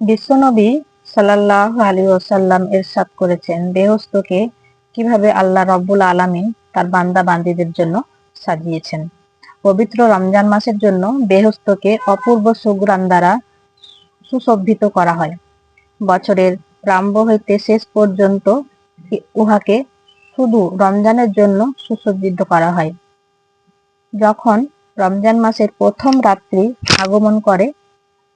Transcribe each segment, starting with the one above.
বিশ্বনবী সাল্লাহ আলী ওসাল্লাম এরশাদ করেছেন বেহস্তকে কীভাবে আল্লাহ রব্বুল আলামিন তার বান্দা বান্দিদের জন্য সাজিয়েছেন। পবিত্র রমজান মাসের জন্য বেহস্তকে অপূর্ব সুগ্রাম দ্বারা সুশোভিত করা হয়। বছরের প্রারম্ভ হইতে শেষ পর্যন্ত উহাকে শুধু রমজানের জন্য সুসজ্জিত করা হয়। যখন রমজান মাসের প্রথম রাত্রি আগমন করে,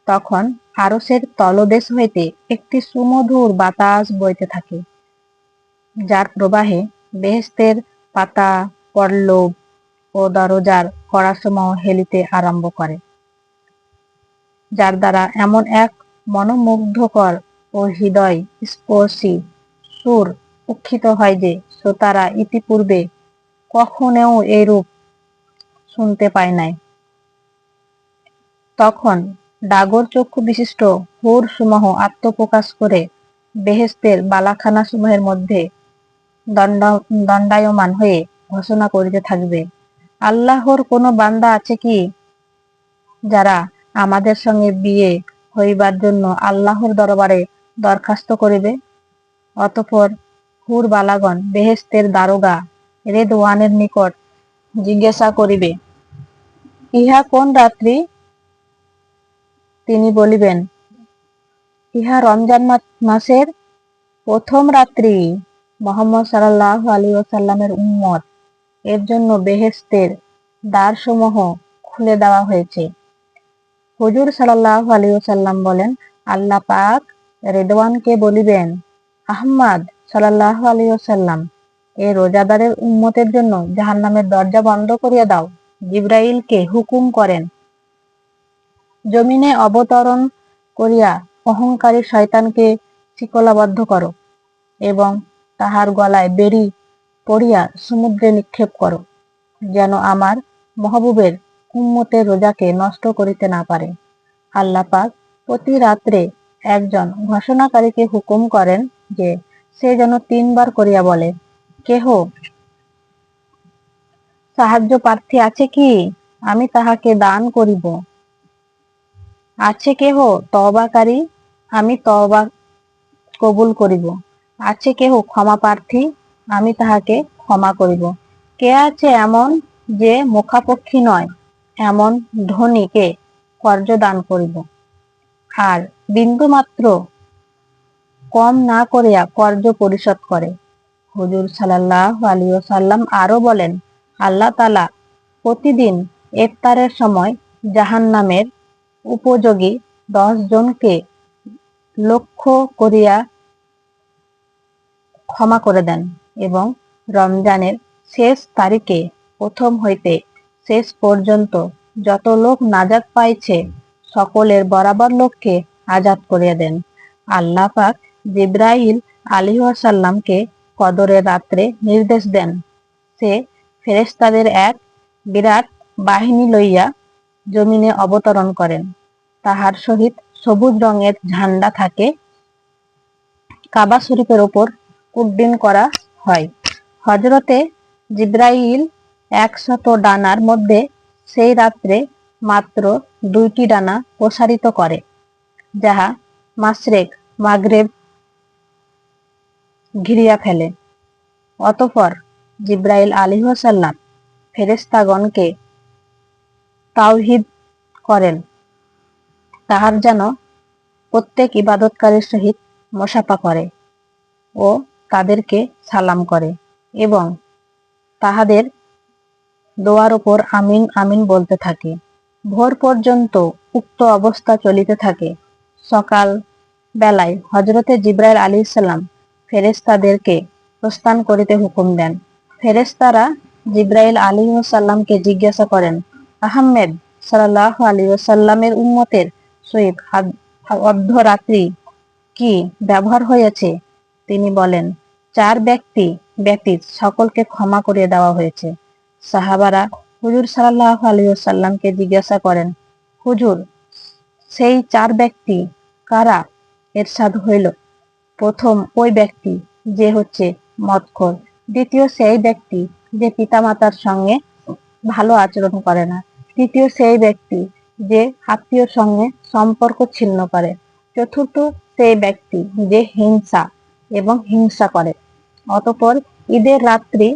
তখন আরসের তলদেশ হইতে একটি সুমধুর বাতাস বইতে থাকে, যার প্রবাহে বেহেস্তের পাতা পল্লব ও দরজার কড়াসমূহ হেলিতে আরম্ভ করে, যার দ্বারা এমন এক মনোমুগ্ধকর ও হৃদয় স্পর্শী সুর উক্ষিত হয় যে শ্রোতারা ইতিপূর্বে কখনেও এরূপ শুনতে পায় নাই। তখন ডাগর চক্ষু বিশিষ্ট হুর সমূহ আত্মপ্রকাশ করে বেহেস্তের বালাখানা সমূহের মধ্যে দণ্ড, দণ্ডায়মান হয়ে ঘোষণা করিতে থাকবে। আল্লাহর কোনো বান্দা আছে কি যারা আমাদের সঙ্গে বিয়ে হইবার জন্য আল্লাহর দরবারে দরখাস্ত করিবে? অতঃপর হুর বালাগণ বেহেস্তের দারোগা রেদওয়ানের নিকট জিজ্ঞাসা করিবে, ইহা কোন রাত্রি? তিনি বলিবেন, ইহা রমজান মাসের প্রথম রাত্রি মোহাম্মদ সাল্লাহ আলী ওসাল্লামের উম্মত। এর জন্য বেহেস্তের দ্বারসমূহ খুলে দেওয়া হয়েছে। হুজুর সাল্লাহ আলী ওসাল্লাম বলেন, আল্লাহ পাক রেদওয়ানকে বলিবেন আহম্মদ সাল্লাহ আলী ওসাল্লাম এ রোজাদারের উম্মতের জন্য জাহান্নামের দরজা বন্ধ করিয়া দাও। জিব্রাইলকে হুকুম করেন জমিনে অবতরণ করিয়া অহংকারী শয়তানকে শিকলাবদ্ধ করো এবং তাহার গলায় বেরি পড়িয়া সমুদ্রে নিক্ষেপ করো, যেন আমার মহবুবের উম্মতের রোজাকে নষ্ট করিতে না পারে। আল্লাপাক প্রতি রাত্রে একজন ঘোষণাকারীকে হুকুম করেন যে, সে যেন তিনবার করিয়া বলে, কেহ সাহায্য প্রার্থী আছে কি? আমি তাহাকে দান করিব। আছে কেহ? তবাকারী আমি তবা কবুল করিব। আছে কেহ ক্ষমা প্রার্থী? আমি তাহাকে ক্ষমা করিব। কে আছে এমন যে মুখাপক্ষী নয়, এমন ধনীকে কর্য দান করিব? আর বিন্দু মাত্র কম না করিয়া কর্য পরিশোধ করে। হুজুর সাল্লাহ আলী সাল্লাম আরও বলেন, আল্লাহ তালা প্রতিদিন ইফতারের সময় জাহান নামের উপযোগী জনকে লক্ষ্য করিয়া ক্ষমা করে দেন এবং রমজানের শেষ তারিখে প্রথম হইতে শেষ পর্যন্ত যত লোক নাজাত পাইছে, সকলের বরাবর লোককে আজাদ করিয়া দেন। আল্লাহ পাক জিব্রাইল আলিহাসাল্লামকে কদরের রাত্রে নির্দেশ দেন। সে ফেরেস্তাদের এক বিরাট বাহিনী লইয়া জমিনে অবতরণ করেন। তাহার সহিত সবুজ রঙের ঝান্ডা থাকে। কাবা শরীফের ওপর উড্ডীন করা হয়। হজরতে জিব্রাইল একশত ডানার মধ্যে সেই রাত্রে মাত্র দুইটি ডানা প্রসারিত করে, যাহা মাসরেক মাগরেব ঘিরিয়া ফেলে। অতঃপর জিব্রাইল আলিহাসাল্লাম ফেরেস্তাগণকে তাওহিদ করেন। তাহার যেন প্রত্যেক ইবাদতকারীর সহিত মশাপা করে ও তাদেরকে সালাম করে এবং তাহাদের দোয়ার ওপর আমিন আমিন বলতে থাকে। ভোর পর্যন্ত উক্ত অবস্থা চলিতে থাকে। সকাল বেলায় হজরতে জিব্রাইল আলী ইসাল্লাম ফেরেস্তাদেরকে প্রস্থান করিতে হুকুম দেন। ফেরেস্তারা জিব্রাইল আলী সাল্লামকে জিজ্ঞাসা করেন আহমেদ সাল্লাহ আলী সাল্লামের উম্মতের সহিত অর্ধরাত্রি কি ব্যবহার হয়েছে? তিনি বলেন, চার ব্যক্তি ব্যতীত সকলকে ক্ষমা করিয়ে দেওয়া হয়েছে। সাহাবারা হুজুর সাল্লাহ আলী সাল্লামকে জিজ্ঞাসা করেন, হুজুর, সেই চার ব্যক্তি কারা এরশাদ হইল? প্রথম ওই ব্যক্তি যে হচ্ছে মৎখর দ্বিতীয় সেই ব্যক্তি যে পিতামাতার সঙ্গে ভালো আচরণ করে না। তৃতীয় সেই ব্যক্তি যে আত্মীয়র সঙ্গে সম্পর্ক ছিন্ন করে। চতুর্থ সেই ব্যক্তি যে হিংসা এবং হিংসা করে। অতঃপর ঈদের রাত্রি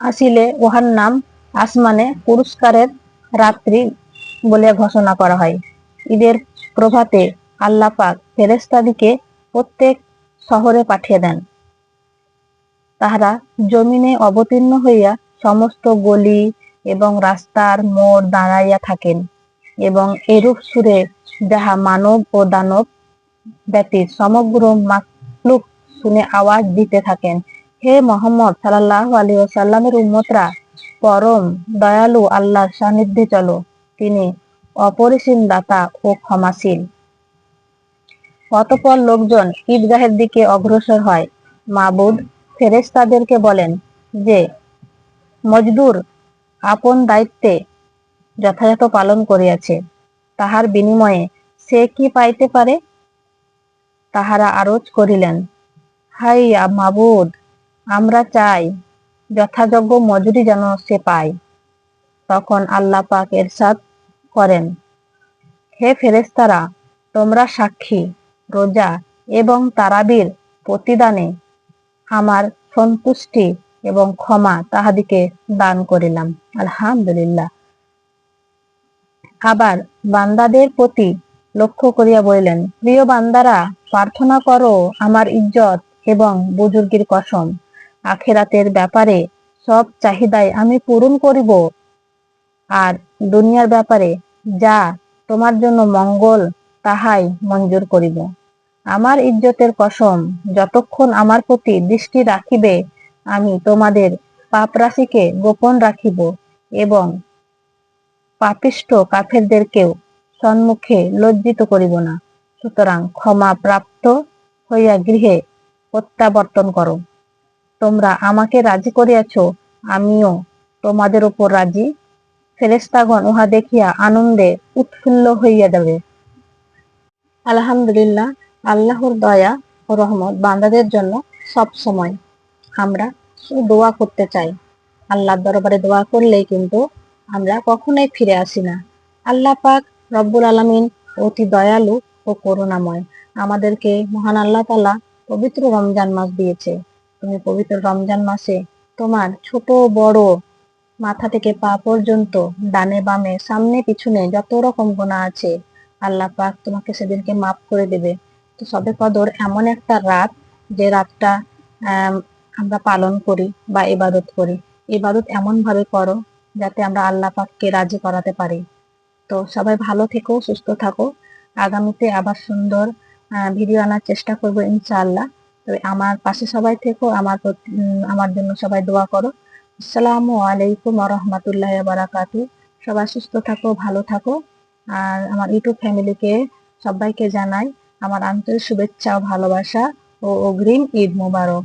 আসিলে উহার নাম আসমানে পুরস্কারের রাত্রি বলে ঘোষণা করা হয়। ঈদের প্রভাতে আল্লাহ পাক ফেরেস্তাদিকে প্রত্যেক শহরে পাঠিয়ে দেন। তাহারা জমিনে অবতীর্ণ হইয়া সমস্ত গলি এবং রাস্তার মোড় দাঁড়াইয়া থাকেন এবং এরূপ সুরে যাহা মানব ও দানব ব্যতীত সমগ্র মাকলুক শুনে আওয়াজ দিতে থাকেন, হে মোহাম্মদ সাল্লাহ আলী সাল্লামের উম্মতরা, পরম দয়ালু আল্লাহর সান্নিধ্যে চলো। তিনি অপরিসীম দাতা ও ক্ষমাশীল। অতপর লোকজন ঈদগাহের দিকে অগ্রসর হয়। মাবুদ ফেরেশতাদেরকে বলেন যে, মজদুর আপন দায়িত্বে যথাযথ পালন করিয়াছে, তাহার বিনিময়ে সে কি পাইতে পারে? তাহারা আরোজ করিলেন, হাই মাবুদ, আমরা চাই যথাযোগ্য মজুরি যেন সে পায়। তখন আল্লাহ পাক এরশাদ করেন, হে ফেরেস্তারা তোমরা সাক্ষী, রোজা এবং তারাবির প্রতিদানে আমার সন্তুষ্টি এবং ক্ষমা তাহাদিকে দান করিলাম। আলহামদুলিল্লাহ। আবার বান্দাদের প্রতি লক্ষ্য করিয়া বলিলেন, প্রিয় বান্দারা, প্রার্থনা করো আমার ইজ্জত এবং বুজুর্গির কসম। আখেরাতের ব্যাপারে সব চাহিদাই আমি পূরণ করিব। আর দুনিয়ার ব্যাপারে যা তোমার জন্য মঙ্গল, তাহাই মঞ্জুর করিব। আমার ইজ্জতের কসম যতক্ষণ আমার প্রতি দৃষ্টি রাখিবে আমি তোমাদের পাপ রাশিকে গোপন রাখিব এবং পাপিষ্ট কাফেরদেরকেও সম্মুখে লজ্জিত করিব না। সুতরাং ক্ষমা প্রাপ্ত হইয়া গৃহে প্রত্যাবর্তন করো। তোমরা আমাকে রাজি করিয়াছ, আমিও তোমাদের উপর রাজি। ফেরেস্তাগণ উহা দেখিয়া আনন্দে উৎফুল্ল হইয়া যাবে। আলহামদুলিল্লাহ, আল্লাহর দয়া ও রহমত বান্দাদের জন্য সব সময়। আমরা দোয়া করতে চাই। আল্লাহর দরবারে দোয়া করলেই কিন্তু আমরা কখনোই ফিরে আসি না। আল্লাহ পাক রব্বুল আলমিন অতি দয়ালু ও করুণাময়। আমাদেরকে মহান আল্লাহ তালা পবিত্র রমজান মাস দিয়েছে। তুমি পবিত্র রমজান মাসে তোমার ছোট বড় মাথা থেকে পা পর্যন্ত ডানে বামে সামনে পিছনে যত রকম গোনা আছে, আল্লাহ পাক তোমাকে সেদিনকে মাফ করে দেবে। তো সবে কদর এমন একটা রাত যে রাতটা আমরা পালন করি বা ইবাদত করি। ইবাদত এমন ভাবে করো যাতে আমরা আল্লাহ পাককে রাজি করাতে পারি। তো সবাই ভালো থেকো, সুস্থ থাকো। আগামীতে আবার সুন্দর ভিডিও আনার চেষ্টা করব ইনশাআল্লাহ। তবে আমার পাশে সবাই থেকো, আমার আমার জন্য সবাই দোয়া করো। আসসালামু আলাইকুম রহমতুল্লাহ বারাকাতু সবাই সুস্থ থাকো, ভালো থাকো। আর আমার ইউটিউব ফ্যামিলিকে সবাইকে জানাই আমার আন্তরিক শুভেচ্ছা, ভালোবাসা ও অগ্রিম ঈদ মুবারক।